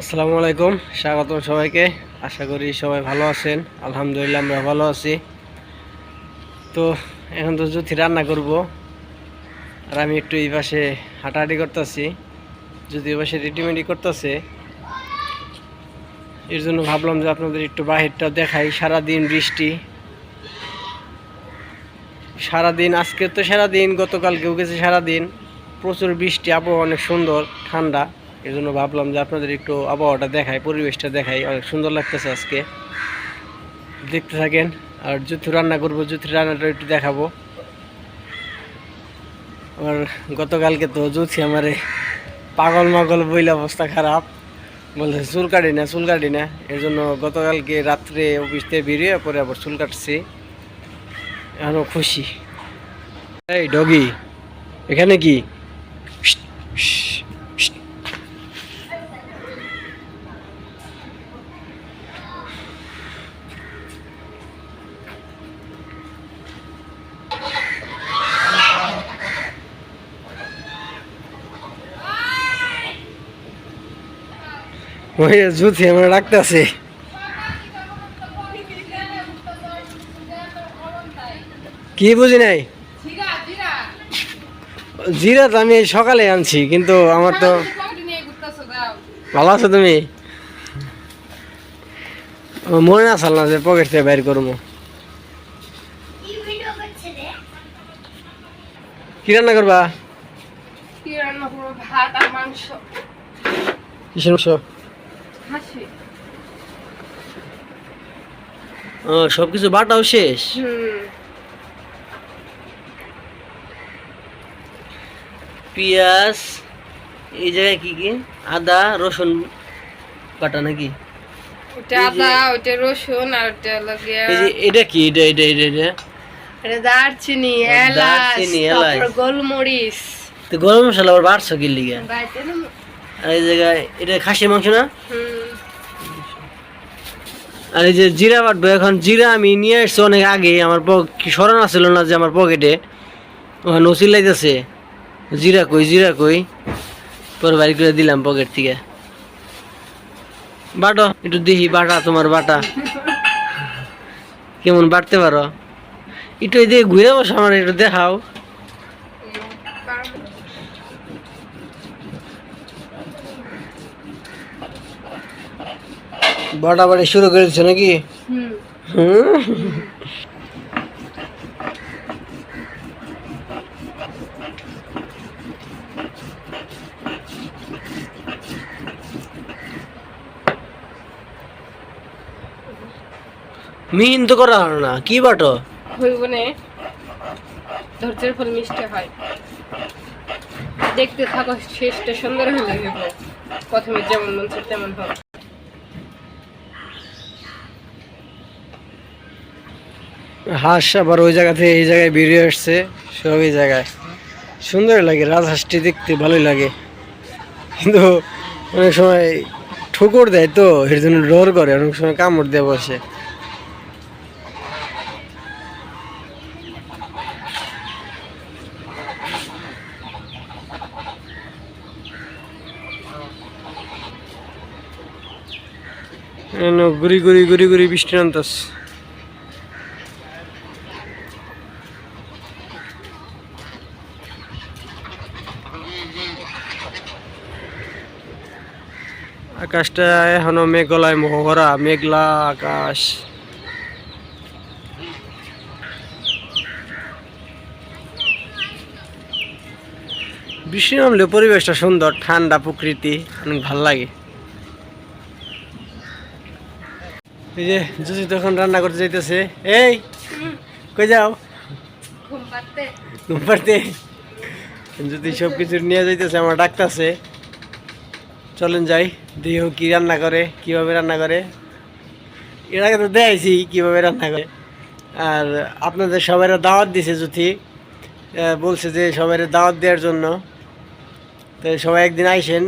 আসসালামু আলাইকুম, স্বাগতম সবাইকে। আশা করি সবাই ভালো আছেন। আলহামদুলিল্লাহ, আমরা ভালো আছি। তো, এখন তো জ্যোতি রান্না করব, আর আমি একটু এই পাশে হাঁটাহাঁটি করতেছি, যদি পাশে রেডিমেডি করতেছে, এর জন্য ভাবলাম যে আপনাদের একটু বাহিরটা দেখাই, সারাদিন বৃষ্টি। সারাদিন, আজকে তো সারাদিন, গতকালকেও গেছে সারাদিন। প্রচুর বৃষ্টি, আবহাওয়া অনেক সুন্দর, ঠান্ডা। এই জন্য ভাবলাম যে আপনাদের একটু আবহাওয়াটা দেখাই, পরিবেশটা দেখাই। অনেক সুন্দর লাগতেছে আজকে। দেখতে থাকেন, আর জুথু রান্না করব, জুথু রান্নাটা একটু দেখাবো। আর গতকালকে তো জুথি আমারে পাগল মাগল বইলে অবস্থা খারাপ। বলছে, চুল কাটি না, চুল কাটি না। এর জন্য গতকালকে রাত্রে অফিস থেকে বেরিয়ে পরে আবার চুল কাটছি। এখনও খুশি। এই, ডগি, এখানে কি? ওই জুথি আমরা রাখতেছে। কি বুঝি নাই? জিরা তো আমি সকালে আনছি কিন্তু আমার তো ভালো আছো তুমি? মনে আসল না যে পকেট থেকে বাইর করব? কি রান্না করবা? ভাত আর মাংস। কিসের মাংস? ও সব কিছু বাটাও শেষ? পেঁয়াজ এই জায়গায় কি কি? আদা রসুন বাটা নাকি? ওটা আদা ওটা রসুন আর ওটা এটা কি? এটা এটা এটা এটা? এটা দারচিনি এলাচ। তারপর গোলমরিচ। তো গরম মশলা আবার বাড়ছো কি লিগে? আর এই জায়গায় এটা খাসির মাংস না? হুম। আর এই যে জিরা বাটবো, এখন জিরা আমি নিয়ে এসছি অনেক আগে আমার স্মরণ আসছিল না যে আমার পকেটে? ওখানে ওসিল লাইতেছে, জিরা কই জিরা কই? পরে বাড়ি করে দিলাম পকেট থেকে। বাটো, একটু দেখি বাটা, তোমার বাটা। কেমন বাটতে পারো? একটু এদিকে ঘুরে বসো, আমার একটু দেখাও। বাটা বাড়ি শুরু করে দিচ্ছ নাকি মিহিন তো করা হলো না। কি বাটো? হইব নে। ধৈর্যের ফল মিষ্টি হয়। দেখতে থাকো শেষটা সুন্দর হয়ে যাবে প্রথমে যেমন মন তেমন হাঁস আবার ওই জায়গা থেকে এই জায়গায় বেরিয়ে আসছে সব এই জায়গায়। সুন্দর লাগে, রাজহাঁসটি দেখতে ভালোই লাগে। কিন্তু অনেক সময় ঠুকুর দেয় তো, এর জন্য ডর করে, অনেক সময় কামড় দিয়ে বসে। ঘুরি ঘুরি ঘুরি ঘুরি বৃষ্টি নামতাস আকাশটা এখনও মেঘলায় ভরা মেঘলা আকাশ। বৃষ্টি নামলে পরিবেশটা সুন্দর ঠান্ডা প্রকৃতি অনেক ভালো লাগে। এই যে জুসি তখন রান্না করতে যাইতেছে। এই কই যাও? ঘুম পাড়তে। যদি সব কিছু নিয়ে যাইতেছে আমার ডাকতেছে। চলেন যাই দেহ কি রান্না করে, কীভাবে রান্না করে। এর আগে তো দেখাইছি কীভাবে রান্না করে। আর আপনাদের সবাই দাওয়াত দিছে জুথি বলছে যে সবাই দাওয়াত দেওয়ার জন্য। তো সবাই একদিন আইসেন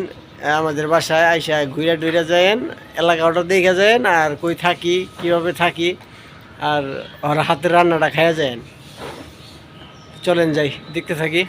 আমাদের বাসায় আইসা ঘুরে টুইরা যায়েন এলাকাটা দেখে যায়েন, আর কই থাকি, কীভাবে থাকি, আর ওর হাতের রান্নাটা খাইয়া যায়েন। চলেন যাই, দেখতে থাকি।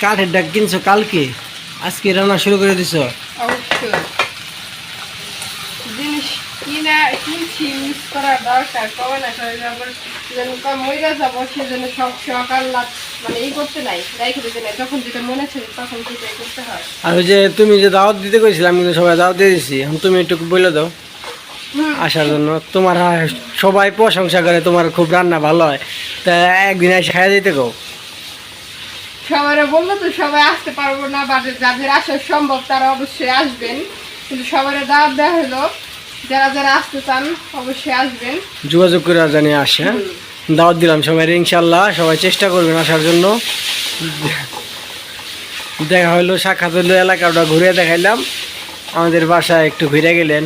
কাঠের ডাক কিনছো কালকে? আজকে রান্না শুরু করে দিছো। মানে আর ওই যে তুমি যে দাওয়াত দিতে কইছিলে আমি কিন্তু সবাই দাওয়াত দিয়ে দিছি। তুমি একটু বলে দাও। আসার জন্য। তোমার হ্যাঁ, সবাই প্রশংসা করে তোমার খুব রান্না ভালো হয়। তা একদিন এসে খাইয়া দিতে গো সবাই বলল তো সবাই আসতে পারব না বাট যাদের আসা সম্ভব তারা অবশ্যই আসবেন। কিন্তু সবার দাওয়াত দেওয়া হলো যারা যারা আসতে চান অবশ্যই আসবেন। যোগাযোগ করে জানি আসে হ্যাঁ? দাওয়াত দিলাম সবাই ইনশাল্লাহ সবাই চেষ্টা করবেন আসার জন্য। দেখা হলো সাক্ষাৎ হলো এলাকাটা ঘুরে দেখাইলাম। আমাদের বাসায় একটু ঘুরে গেলেন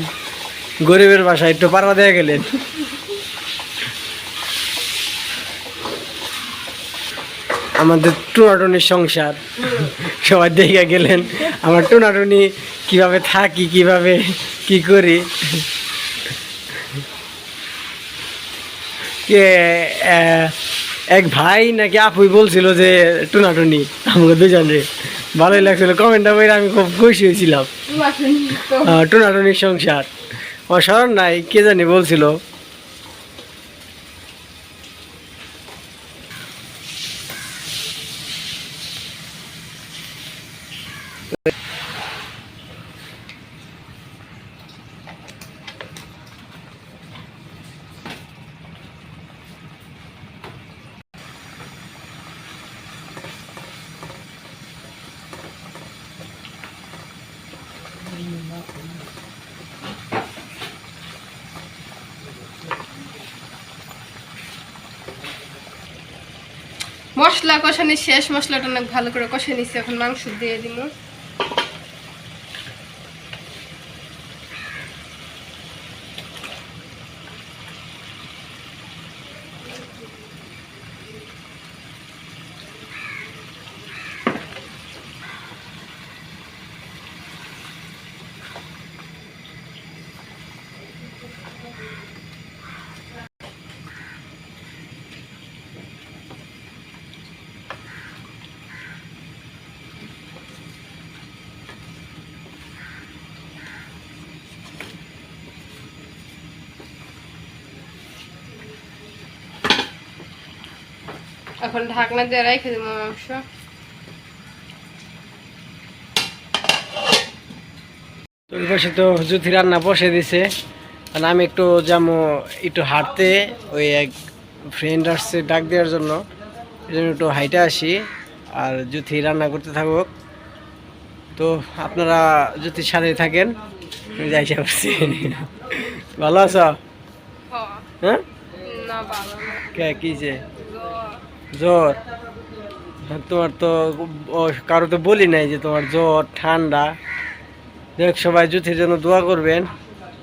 গরিবের বাসায় একটু পারবা দিয়ে গেলেন। আমাদের টুনাটুনির সংসার। সবাই দেখে গেলেন আমার টুনাটুনি কীভাবে থাকি কীভাবে কি করি? কে এক ভাই নাকি আপুই বলছিল যে টুনাটুনি আমাকে দুজনে ভালোই লাগছিল কমেন্টটা বইরে আমি খুব খুশি হয়েছিলাম। টুনাটুনির সংসার। আমার স্মরণ নাই কে জানি বলছিল। মশলা কষানি শেষ মশলাটা অনেক ভালো করে কষে নিচ্ছি এখন মাংস দিয়ে দিব এখন ঢাকনা দিয়ে রেখে দেবো মাংস পাশে তো জ্যোতি রান্না বসে দিছে। আর আমি একটু যাব একটু হাঁটতে ওই এক ফ্রেন্ড আসছে ডাক দেওয়ার জন্য। এই জন্য একটু হাইটে আসি আর জ্যোতি রান্না করতে থাকুক। তো আপনারা জ্যোতির সাথে থাকেন আমি যাই পারছি ভালো আছো? হ্যাঁ? কি যে? জ্বর। তোমার তো কারও তো বলি নাই যে তোমার জ্বর ঠান্ডা। দেখ সবাই জুথির জন্য দোয়া করবেন।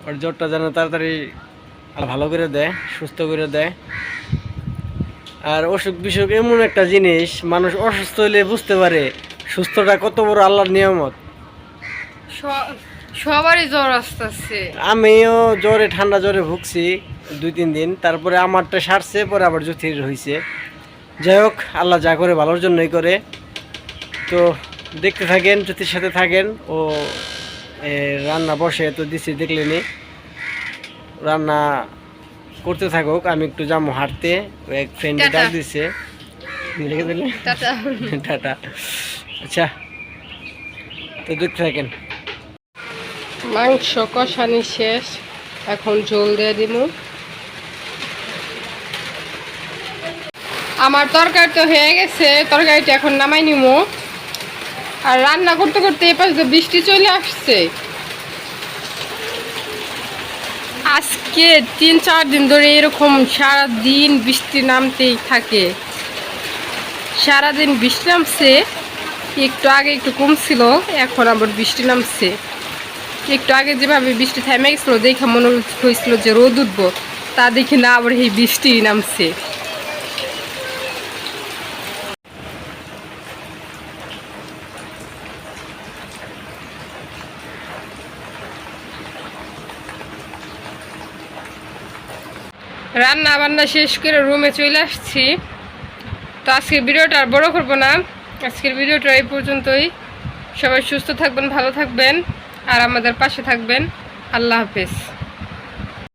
ওর জ্বরটা যেন তাড়াতাড়ি ভালো করে দেয় সুস্থ করে দেয়। আর অসুখ বিসুখ এমন একটা জিনিস মানুষ অসুস্থ হলে বুঝতে পারে সুস্থটা কত বড় আল্লাহর নিয়ামত। সবারই জ্বর আসতেছে। আমিও জ্বরে ঠান্ডা জ্বরে ভুগছি দুই তিন দিন। তারপরে আমারটা সারছে পরে আবার জ্যোতির হয়েছে যাই হোক আল্লাহ যা করে ভালোর জন্যই করে। তো দেখতে থাকেন জ্যোতির সাথে থাকেন। ও এ, রান্না বসে তো দিছি দেখলেনি। রান্না করতে থাকুক আমি একটু যাব হাঁটতে। ও এক ফ্রেন্ড। ডাক দিছে। রেখে দিলে? টাটা। আচ্ছা তো দেখতে থাকেন। মাংস কষানি শেষ এখন ঝোল দিয়ে দিব আমার তরকারি তো হয়ে গেছে, তরকারিটা এখন নামাই নিব আর রান্না করতে করতে এ পাশে বৃষ্টি চলে আসছে। আজকে তিন, চার দিন ধরে এরকম সারা দিন বৃষ্টি নামতেই থাকে। সারাদিন বৃষ্টি নামছে, একটু আগে একটু কমছিল, এখন আবার বৃষ্টি নামছে। একটু আগে যেভাবে বৃষ্টি থেমে গেছিল, দেখে মনে হয়েছিল যে রোদ উঠবো, তা দেখি না আবার এই বৃষ্টি নামছে। রান্না বান্না শেষ করে রুমে চলে আসছি। তো আজকের ভিডিওটা আর বড়ো করব না। আজকের ভিডিওটা এই পর্যন্তই। সবাই সুস্থ থাকবেন, ভালো থাকবেন, আর আমাদের পাশে থাকবেন। আল্লাহ হাফেজ।